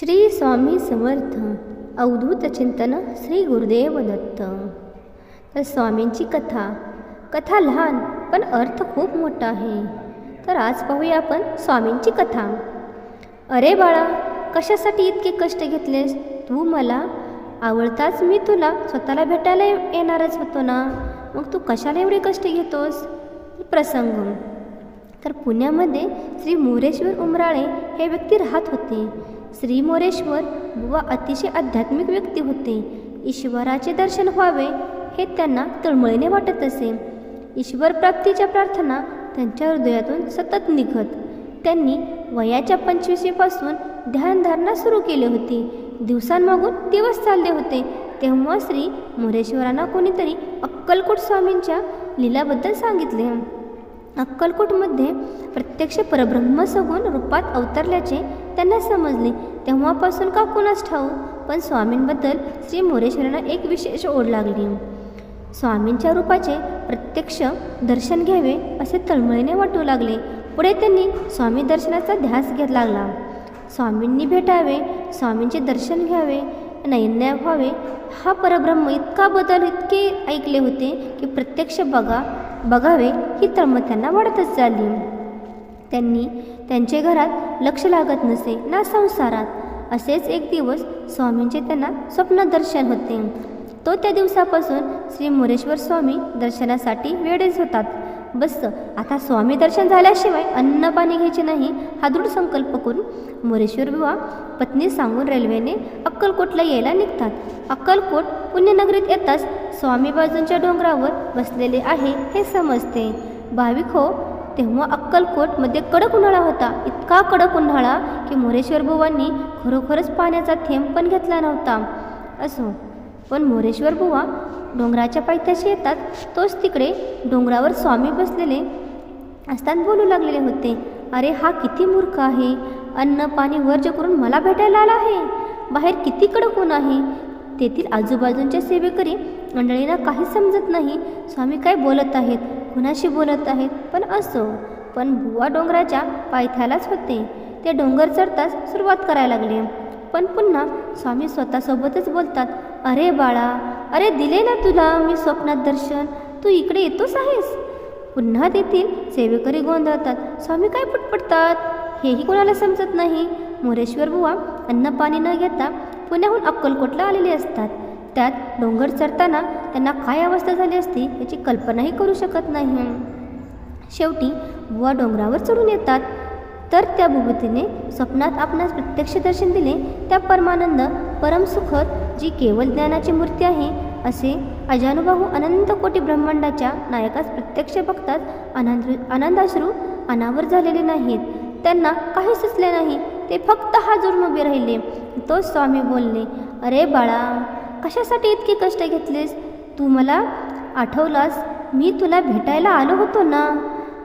श्री स्वामी समर्थ अवधूत चिंतन श्री गुरुदेव दत्त. तर स्वामींची कथा. कथा लहान पण अर्थ खूप मोठा आहे. तर आज पाहूया आपण स्वामींची कथा. अरे बाळा कशासाठी इतके कष्ट घेतलेस? तू मला आवडताच मी तुला स्वतःला भेटायला येणारच होतो ना? मग तू कशाला एवढे कष्ट घेतोस? प्रसंग. तर पुण्यामध्ये श्री मोरेश्वर उमराळे हे व्यक्ती राहत होते. श्री मोरेश्वर बुवा अतिशय आध्यात्मिक व्यक्ती होते. ईश्वराचे दर्शन व्हावे हे त्यांना तळमळीने वाटत असे. ईश्वर प्राप्तीच्या प्रार्थना त्यांच्या हृदयातून सतत निघत. त्यांनी वयाच्या पंचवीशीपासून ध्यानधारणा सुरू केली होती. दिवसांमागून दिवस चालले होते. तेव्हा श्री मोरेश्वरांना कोणीतरी अक्कलकोट स्वामींच्या लीलाबद्दल सांगितले. अक्कलकोटमध्ये प्रत्यक्ष परब्रह्म सगुण रूपात अवतरल्याचे त्यांना समजले. तेव्हापासून का कोणास ठाऊ पण स्वामींबद्दल श्री मोरेश्वरांना एक विशेष ओढ लागली. स्वामींच्या रूपाचे प्रत्यक्ष दर्शन घ्यावे असे तळमळीने वाटू लागले. पुढे त्यांनी स्वामी दर्शनाचा ध्यास घेत लागला. स्वामींनी भेटावे स्वामींचे दर्शन घ्यावे नैन्य व्हावे. हा परब्रह्म इतका बदल इतके ऐकले होते की प्रत्यक्ष बघा बघावे ही तळमळ त्यांना वाढतच झाली त्यांनी त्यांचे घरात लक्ष लागत नसे ना संसारात. असेच एक दिवस स्वामींचे त्यांना स्वप्नदर्शन होते. तो त्या दिवसापासून श्री मोरेश्वर स्वामी दर्शनासाठी वेळेच होतात. बस आता स्वामी दर्शन झाल्याशिवाय अन्न पाणी घ्यायचे नाही हा दृढ संकल्प करून मोरेश्वर बुवा पत्नी सांगून रेल्वेने अक्कलकोटला यायला निघतात. अक्कलकोट पुण्यनगरीत येताच स्वामी बाजूंच्या डोंगरावर बसलेले आहे हे समजते. भाविक हो तेव्हा अक्कलकोटमध्ये कडक उन्हाळा होता. इतका कडक उन्हाळा की मोरेश्वर बुवांनी खरोखरच पाण्याचा थेंब पण घेतला नव्हता. असो पण मोरेश्वर बुवा डोंगराच्या पायथ्याशी येतात तोच तिकडे डोंगरावर स्वामी बसलेले असताना बोलू लागलेले होते. अरे हा किती मूर्ख आहे. अन्न पाणी वर्ज करून मला भेटायला आला आहे. बाहेर किती कडक ऊन आहे. तेथील आजूबाजूंच्या सेवेकरी मंडळींना काही समजत नाही. स्वामी काय बोलत आहेत? कुणाशी बोलत आहेत? पण असो. पण बुवा डोंगराच्या पायथ्यालाच होते. ते डोंगर चढताच सुरुवात करायला लागले. पण पुन्हा स्वामी स्वतःसोबतच बोलतात अरे बाळा अरे दिले ना तुला मी स्वप्नात दर्शन. तू इकडे येतोस आहेस? पुन्हा तेथील सेवेकरी गोंधळतात स्वामी काय पटपटतात? हेही कोणाला समजत नाही. मोरेश्वर बुवा अन्न पाणी न घेता पुण्याहून अक्कलकोटला आलेले असतात. त्यात डोंगर चढताना त्यांना काय अवस्था झाली असती याची कल्पनाही करू शकत नाही. शेवटी बुवा डोंगरावर चढून येतात. तर त्या भूभूतीने स्वप्नात आपणास प्रत्यक्ष दर्शन दिले. त्या परमानंद परमसुखद जी केवळ ज्ञानाची मूर्ती आहे असे अजानुबाहू अनंत कोटी ब्रह्मांडाच्या नायकास प्रत्यक्ष बघतात आनंद आनंदाश्रू अनावर झालेले नाहीत. त्यांना काही सुचले नाही. ते फक्त हा जोडून उभे राहिले. तो स्वामी बोलले अरे बाळा कशासाठी इतके कष्ट घेतलेस? तू मला आठवलास मी तुला भेटायला आलो होतो ना?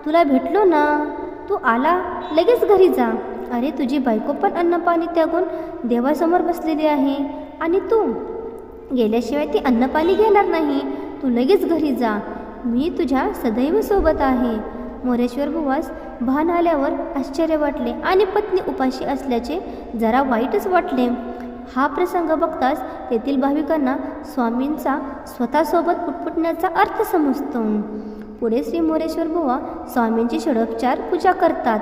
तुला भेटलो ना? तू आला लगेच घरी जा. अरे तुझी बायको पण अन्नपाणी त्यागून देवासमोर बसलेली आहे. आणि तू? गेल्याशिवाय ती अन्नपाणी घेणार नाही. तू लगेच घरी जा. मी तुझ्या सदैव सोबत आहे. मोरेश्वर बुवास भान आल्यावर आश्चर्य वाटले आणि पत्नी उपाशी असल्याचे जरा वाईटच वाटले. हा प्रसंग बघताच तेथील भाविकांना स्वामींचा स्वतःसोबत पुटपुटण्याचा अर्थ समजतो. पुढे श्री मोरेश्वर बुवा स्वामींची षडोपचार पूजा करतात.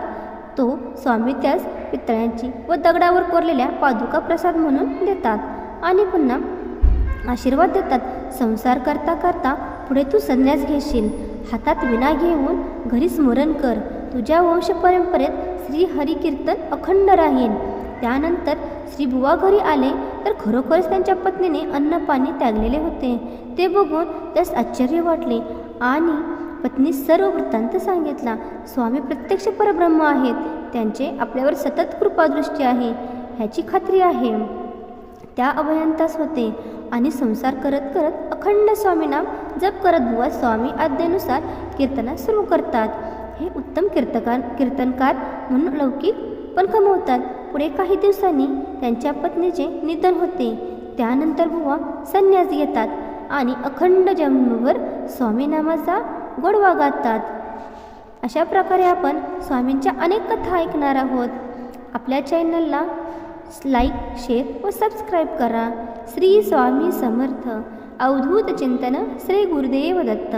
तो स्वामी त्यास पितळ्यांची व दगडावर कोरलेल्या पादुका प्रसाद म्हणून देतात आणि पुन्हा आशीर्वाद देतात. संसार करता करता पुढे तू संन्यास घेशील. हातात विना घेऊन घरी स्मरण कर. तुझ्या वंश परंपरेत श्री अखंड राहील. त्यानंतर श्री बुवा घरी आले तर खरोखरच त्यांच्या पत्नीने अन्न पाणी त्यागलेले होते. ते बघून त्यास आश्चर्य वाटले आणि पत्नी सर्व वृत्तांत सांगितला स्वामी प्रत्यक्ष परब्रह्म आहेत. त्यांचे आपल्यावर सतत कृपादृष्टी आहे. ह्याची खात्री आहे. त्या अभयंतास होते आणि संसार करत करत अखंड स्वामीनाम जप करत बुवा स्वामी आज्ञेनुसार कीर्तनास सुरू करतात. हे उत्तम कीर्तकार कीर्तनकार म्हणून लौकिक पण कमवतात. पुढे काही दिवसांनी त्यांच्या पत्नीचे निधन होते. त्यानंतर बुवा संन्यास घेतात आणि अखंड जन्मभर स्वामीनामाचा गोडवा गातात. अशा प्रकारे आपण स्वामींच्या अनेक कथा ऐकणार आहोत. आपल्या चॅनलला लाईक शेअर व सबस्क्राईब करा. श्री स्वामी समर्थ. अवधूत चिंतन श्री गुरुदेव दत्त